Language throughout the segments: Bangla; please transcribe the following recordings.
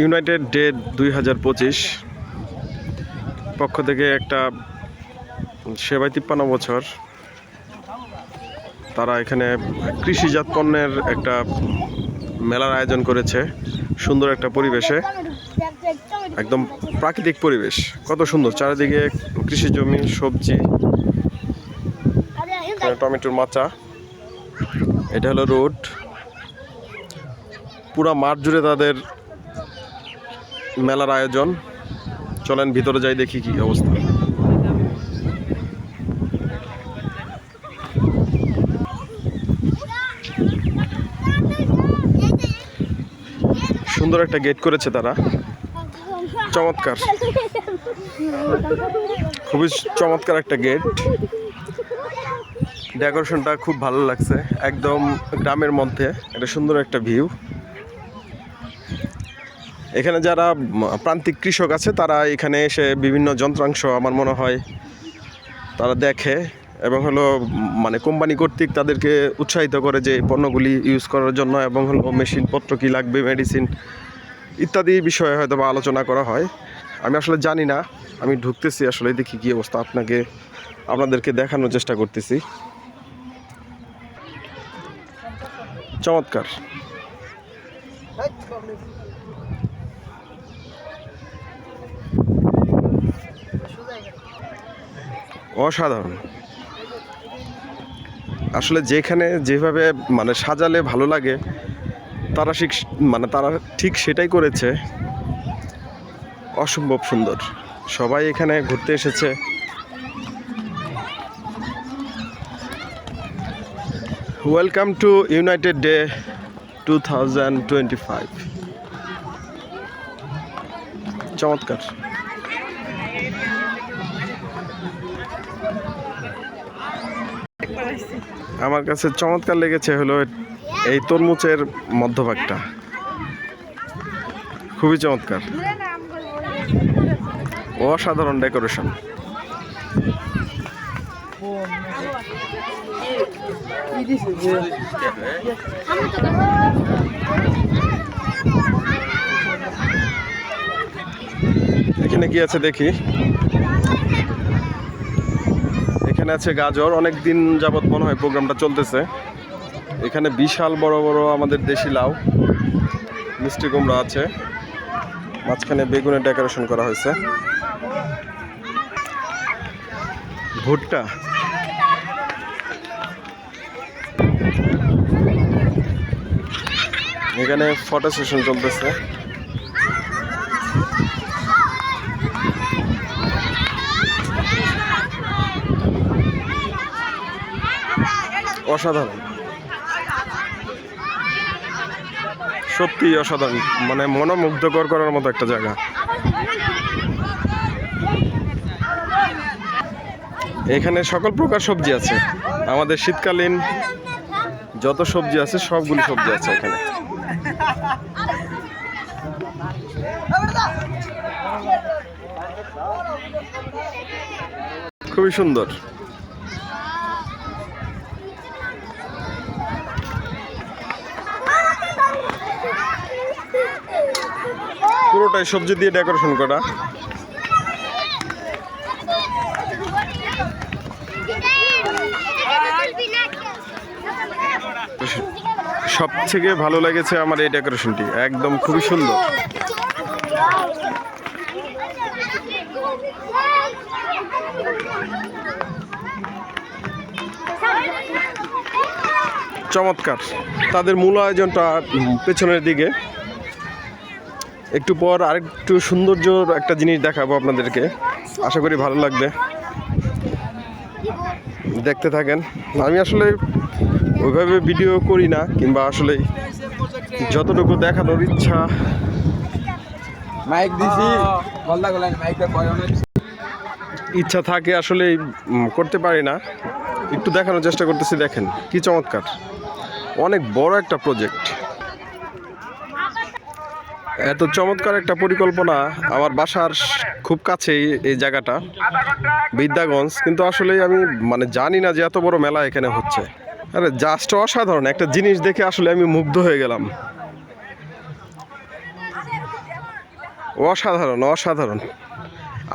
ইউনাইটেড ডে দুই হাজার পঁচিশ পক্ষ থেকে একটা সেবাই তিপ্পান্ন বছর। তারা এখানে কৃষিজাত পণ্যের একটা মেলার আয়োজন করেছে, সুন্দর একটা পরিবেশে। একদম প্রাকৃতিক পরিবেশ, কত সুন্দর। চারিদিকে কৃষি জমি, সবজি টমেটোর মাচা। এটা হলো রোড। পুরা মাঠ জুড়ে তাদের মেলার আয়োজন। চলেন ভিতরে যাই, দেখি কি অবস্থা। সুন্দর একটা গেট করেছে তারা। চমৎকার। খুবই চমৎকার একটা গেট ডেকোরেশনটা খুব ভালো লাগছে। একদম গ্রামের মধ্যে। একটা সুন্দর একটা ভিউ এখানে যারা প্রান্তিক কৃষক আছে, তারা এখানে এসে বিভিন্ন যন্ত্রাংশ আমার মনে হয় তারা দেখে এবং হলো মানে কোম্পানি কর্তৃক তাদেরকে উৎসাহিত করে যে পণ্যগুলি ইউজ করার জন্য এবং হলো মেশিনপত্র কী লাগবে মেডিসিন ইত্যাদি বিষয়ে হয়তো বা আলোচনা করা হয়। আমি আসলে জানি না, আমি ঢুকতেছি আসলে দেখি কী অবস্থা আপনাকে, আপনাদেরকে দেখানোর চেষ্টা করতেছি। চমৎকার। অসাধারণ। আসলে যেখানে যেভাবে মানে সাজালে ভালো লাগে, তারা ঠিক মানে তারা ঠিক সেটাই করেছে। অসম্ভব সুন্দর। সবাই এখানে ঘুরতে এসেছে। Welcome to United Day two thousand twenty five চমৎকার। আমার কাছে চমৎকার লেগেছে হলো এই তরমুজের মধ্যভাগটা। খুবই চমৎকার। অসাধারণ ডেকোরেশন। এখানে কি আছে দেখি? এখানে আছে গাজর, অনেক দিন যাবত মনে হয় প্রোগ্রামটা চলতেছে। এখানে বিশাল বড় বড় আমাদের দেশি লাউ, মিষ্টি কুমড়া আছে। মাঝখানে বেগুনের ডেকোরেশন করা হয়েছে। ভুট্টা। এখানে ফটো সেশন চলতেছে। অসাধারণ। সত্যি অসাধারণ। মানে মনোমুগ্ধকর করার মতো একটা জায়গা। এখানে সকল প্রকার সবজি আছে। আমাদের শীতকালীন যত সবজি আছে, সবগুলি সবজি আছে এখানে। খুবই সুন্দর। পুরোটাই সবজি দিয়ে ডেকোরেশন করা। সব থেকে ভালো লেগেছে আমার এই ডেকোরেশনটি। একদম খুবই সুন্দর। চমৎকার। তাদের মূল আয়োজনটা পেছনের দিকে। একটু পর আরেকটু সৌন্দর্যর একটা জিনিস দেখাবো আপনাদেরকে। আশা করি ভালো লাগবে। দেখতে থাকেন। আমি আসলে ওইভাবে ভিডিও করি না কিংবা আসলে যতটুকু দেখানোর ইচ্ছা। মাইক দিছি। ইচ্ছা থাকে আসলে করতে পারি না। একটু দেখানোর চেষ্টা করতেছি দেখেন কি চমৎকার। অনেক বড় একটা প্রজেক্ট এত চমৎকার একটা পরিকল্পনা। আমার বাসার খুব কাছেই এই জায়গাটা, বিদ্যাগঞ্জ। কিন্তু আসলে আমি মানে জানি না যে এত বড় মেলা এখানে হচ্ছে। আরে জাস্ট অসাধারণ। একটা জিনিস দেখে আসলে আমি মুগ্ধ হয়ে গেলাম। অসাধারণ অসাধারণ।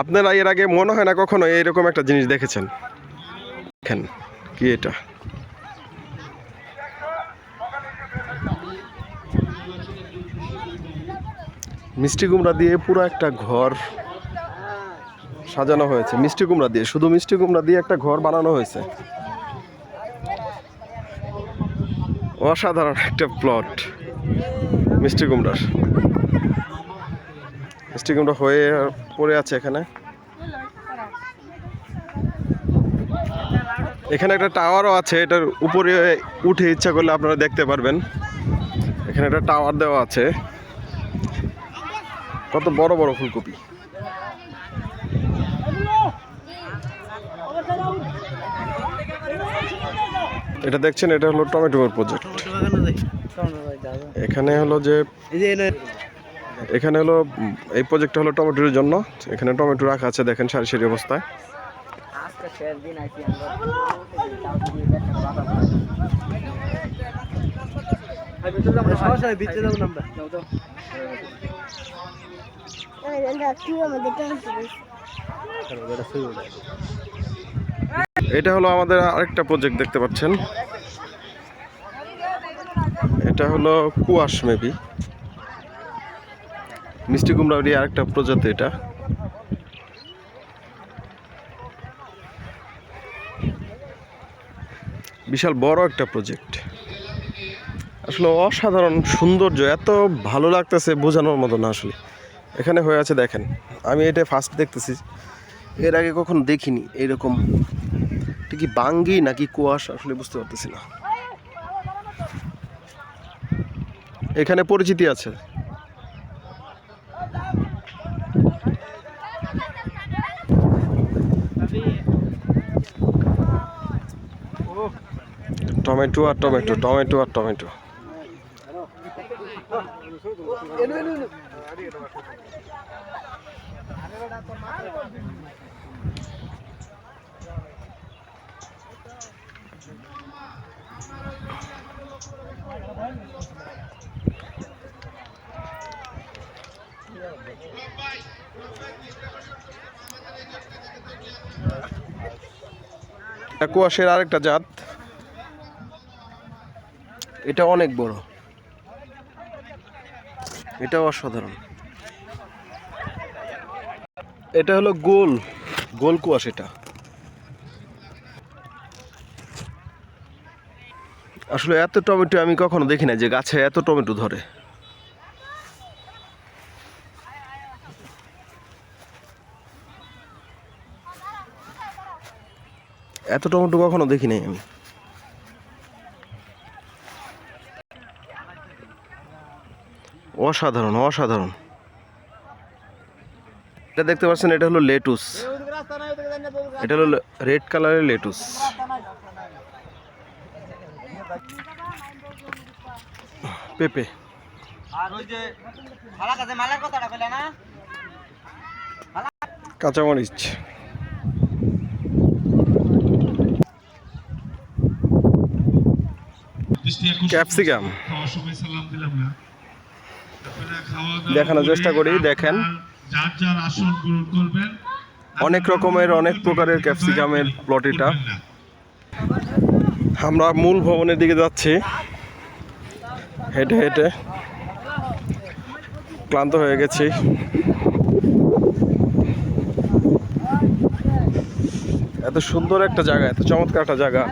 আপনারা এর আগে মনে হয় না কখনো এইরকম একটা জিনিস দেখেছেন? কি এটা? মিষ্টি কুমড়া দিয়ে পুরো একটা ঘর সাজানো হয়েছে। মিষ্টি কুমড়া দিয়ে, শুধু মিষ্টি কুমড়া দিয়ে একটা ঘর বানানো হয়েছে। অসাধারণ একটা প্লট মিষ্টি কুমড়ার। মিষ্টি কুমড়া হয়ে পড়ে আছে এখানে। এখানে একটা টাওয়ারও আছে, এটার উপরে উঠে ইচ্ছা করলে আপনারা দেখতে পারবেন। এখানে একটা টাওয়ার দেওয়া আছে। কত বড় বড় ফুলকপি। এটা দেখছেন, এটা হলো টমেটোর প্রজেক্ট এখানে হলো যে, এখানে হলো, এই প্রজেক্টটা হলো টমেটোর জন্য। এখানে টমেটো রাখা আছে, দেখেন সারি সারি অবস্থায়। আজকে এটা হলো আমাদের আরেকটা প্রজেক্ট দেখতে পাচ্ছেন। এটা হলো কুয়াশ মেবি। মিষ্টি কুমড়ারই আরেকটা প্রজাতি এটা। বিশাল বড় একটা প্রজেক্ট আসলে অসাধারণ সৌন্দর্য, এত ভালো লাগতেছে বোঝানোর মতো না আসলে। এখানে হয়ে আছে দেখেন। আমি এটা ফার্স্ট দেখতেছি। এর আগে কখনো দেখিনি এরকম। এটা কি বাঙ্গি নাকি কুয়াশ? আসলে বুঝতে পারতেছি না। এখানে পরিচিতি আছে। টমেটো আর টমেটো টমেটো আর টমেটো। কুয়াশের আরেকটা জাত। এটা অনেক বড়। এটা অসাধারণ। এটা হলো গোল গোল কুয়াশ এটা। আসলে এত টমেটো আমি কখনো দেখি না যে গাছে এত টমেটো ধরে। এত টমেটো কখনো দেখি নাই আমি। অসাধারণ অসাধারণ। এটা দেখতে পাচ্ছেন, এটা হলো লেটুস। এটা হলো রেড কালারের লেটুস। পেঁপে আর ওই যে ভাড়া কাছে মালের কথাটা কইলা না কাঁচামরিচ ক্যাপসিকাম দেখানোর চেষ্টা করি, দেখেন। যার যার আসন গ্রহণ করবেন অনেক রকমের অনেক প্রকারের ক্যাপসিকামের প্লট এটা করবেন না। আমরা মূল ভবনের দিকে যাচ্ছি। হেঁটে হেঁটে। ক্লান্ত হয়ে গেছি। এত সুন্দর একটা জায়গা, এত চমৎকার একটা জায়গা।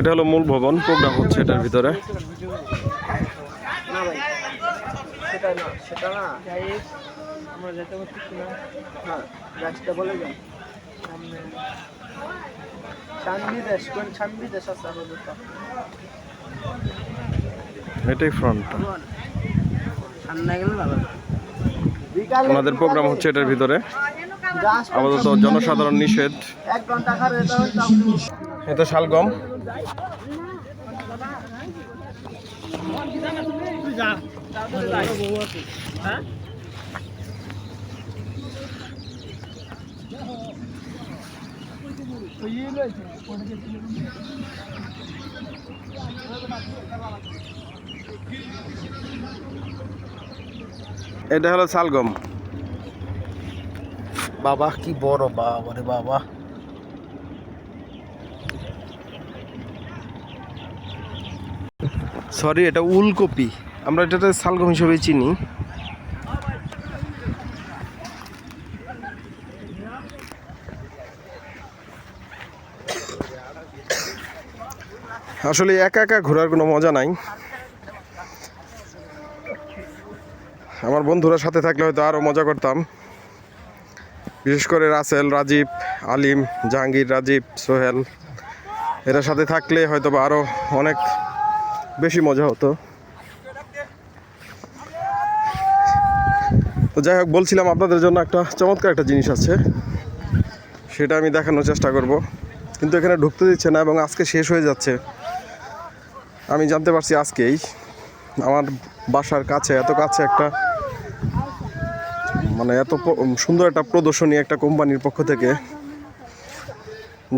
এটা হলো মূল ভবন প্রোগ্রাম হচ্ছে এটার ভিতরে। এটাই ফ্রন্টটা ওনাদের প্রোগ্রাম হচ্ছে এটার ভিতরে। আপাতত জনসাধারণ নিষেধ। এটা শালগম। এটা হলো শালগম। বাবা কি বড় বাবা রে বাবা। সরি, এটা উলকপি। আমরা এটাতে শালগম হিসেবে চিনি। আসলে একা একা ঘোরার কোনো মজা নাই। আমার বন্ধুরা সাথে থাকলে হয়তো আরও মজা করতাম। বিশেষ করে রাসেল, রাজীব, আলিম, জাহাঙ্গীর, রাজীব, সোহেল, এরা সাথে থাকলে হয়তো বা আরও অনেক বেশি মজা হতো। তো যাই হোক, বলছিলাম আপনাদের জন্য একটা চমৎকার একটা জিনিস আছে। সেটা আমি দেখানোর চেষ্টা করব। কিন্তু এখানে ঢুকতে দিচ্ছে না এবং আজকে শেষ হয়ে যাচ্ছে। আমি জানতে পারছি আজকেই। আমার বাসার কাছে, এত কাছে একটা মানে এত সুন্দর একটা প্রদর্শনী একটা কোম্পানির পক্ষ থেকে।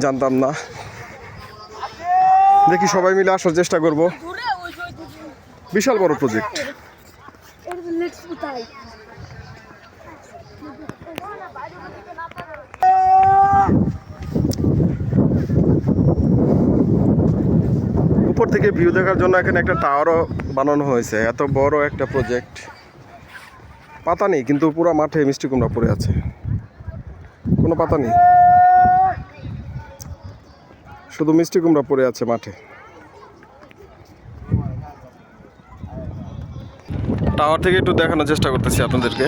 জানতাম না। দেখি সবাই মিলে আসার চেষ্টা করব। বিশাল বড় প্রজেক্ট উপর থেকে ভিউ দেখার জন্য এখানে একটা টাওয়ারও বানানো হয়েছে। এত বড় একটা প্রজেক্ট পাতা নেই, কিন্তু পুরো মাঠে মিষ্টি কুমড়া পড়ে আছে। কোনো পাতা নেই। শুধু মিষ্টি কুমড়া পড়ে আছে মাঠে। টাওয়ার থেকে একটু দেখানোর চেষ্টা করতেছি আপনাদেরকে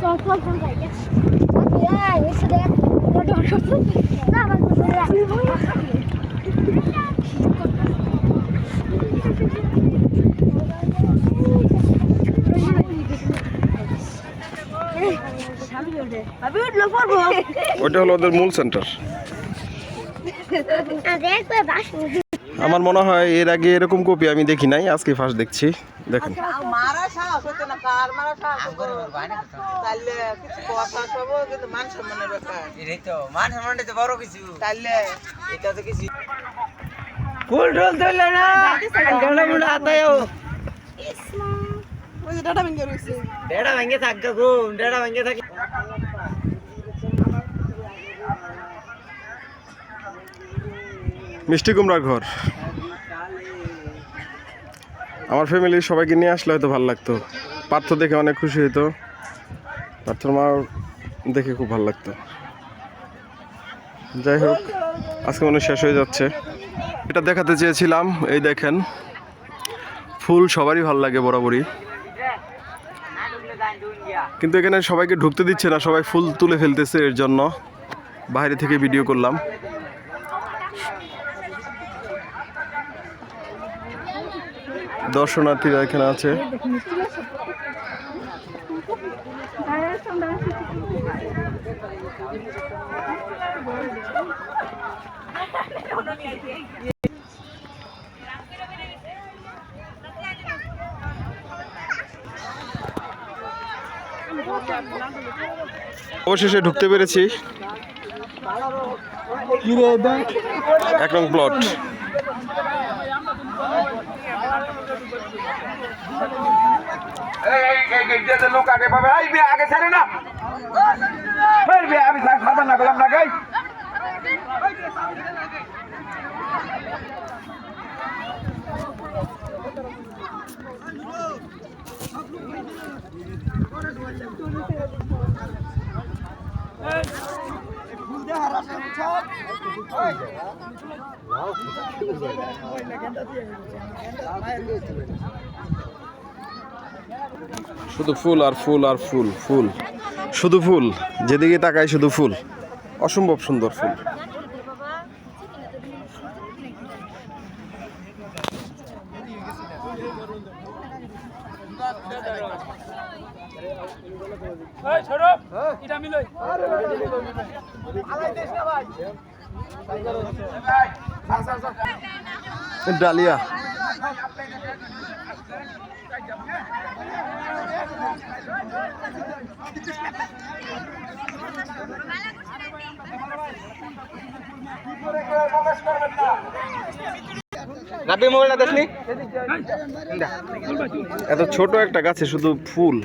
চল চল চল যাই এই এসে দেখ ফটো করছ না আমার আমি উঠল পড়ব ওইটা হলো ওদের মূল সেন্টার আমার মনে হয় এর আগে এরকম কপি আমি দেখি নাই আজকে ফার্স্ট দেখছি। দেখেন। মারা সাহস হতো না কার মারা সাহস হতো তাহলে কিছু কথা সব কিন্তু মান সম্মানের ব্যাপার এটাই তো মান সম্মানটা তো বড় কিছু তাহলে এটা তো কিছু ফুল ঢোল ধরলে না ডোলা মুড়া আতায়ও ওই যে ডাটা ভেঙে রয়েছে ডেড়া ভেঙে থাকবে গো ডেড়া ভেঙে থাকে মিষ্টি কুমড়ার ঘর। আমার ফ্যামিলির সবাইকে নিয়ে আসলে হয়তো ভালো লাগতো। পার্থ দেখে অনেক খুশি হতো পার্থর মা দেখে খুব ভালো লাগতো। যাই হোক, আজকে মনে শেষ হয়ে যাচ্ছে। এটা দেখাতে চেয়েছিলাম, এই দেখেন, ফুল সবারই ভালো লাগে বরাবরই। কিন্তু এখানে সবাইকে ঢুকতে দিচ্ছে না, সবাই ফুল তুলে ফেলতেছে এর জন্য। বাইরে থেকে ভিডিও করলাম। দর্শনার্থীরা এখানে আছে। অবশেষে ঢুকতে পেরেছি। এক নং প্লট লোক আগে পাবে এই বিয়ে আগে ছাড়ে না এই বিয়ে আমি সাধন না করলাম না গাই শুধু ফুল আর ফুল আর ফুল ফুল। শুধু ফুল যেদিকে তাকায় শুধু ফুল। অসম্ভব সুন্দর ফুল। ডালিয়া। রাব্বি মোবাইলটা এত ছোট একটা গাছে শুধু ফুল।